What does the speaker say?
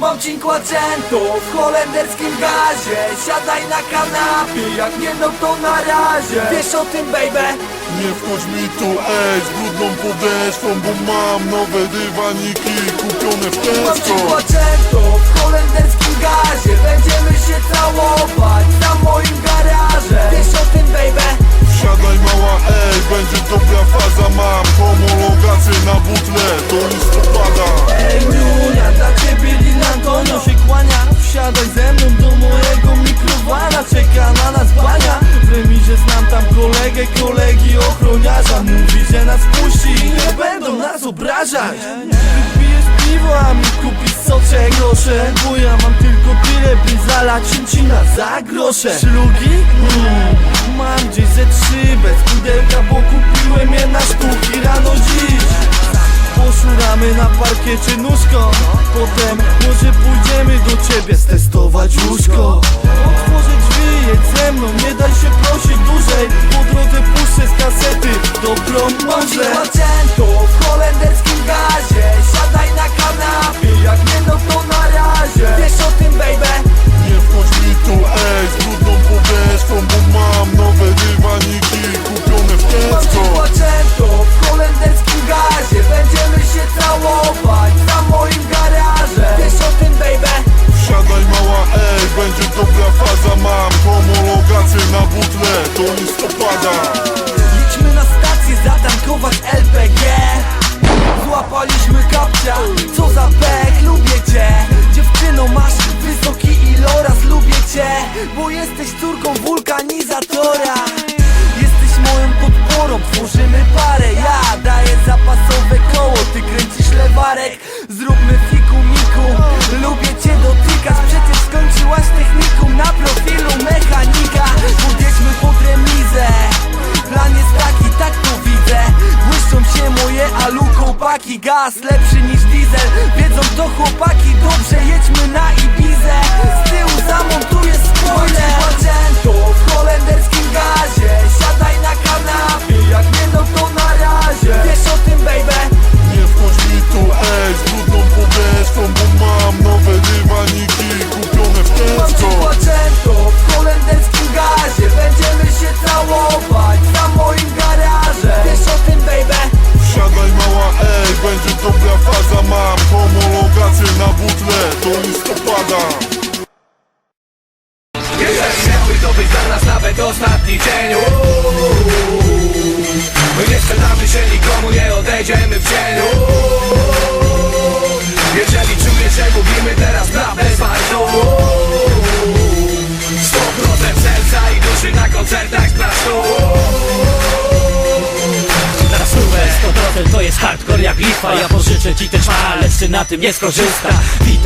Mam cinquecento w holenderskim gazie. Siadaj na kanapie, jak nie no to na razie. Wiesz o tym baby? Nie wchodź mi tu, ej, z brudną podeszwą Bo mam nowe dywaniki kupione w Mam Tesco cinquecento w holenderskim gazie. Będziemy się całować na moim do mojego mikrowala Czeka na nas bania. W remizie znam tam kolegę, kolegi ochroniarza. Mówi, że nas puści i nie będą nas obrażać. Wypijesz piwo, a mi kupisz soczek grosze. Bo ja mam tylko tyle, by zalać cincina za grosze. Szlugi? Mm, mam gdzieś ze trzy bez pudełka Bo kupiłem je na sztuki rano dziś. Poszuramy na parkiecie nóżką Potem może pójdziemy do ciebie stestować łóżko. Otworzę drzwi, jedź ze mną, nie kołpaki Gaz lepszy niż diesel. Wiedzą to chłopaki, dobrze jedźmy na Ibizę ostatni dzień. My nie sprzedamy się nikomu, nie odejdziemy w cień uuu. Jeżeli czujesz, że mówimy teraz prawdę z bardzo 100% serca i duszy na koncertach z blasku Na stówę 100% to jest hardcore jak lifa Ja pożyczę ci też ma, lecz na tym nie skorzysta. Witam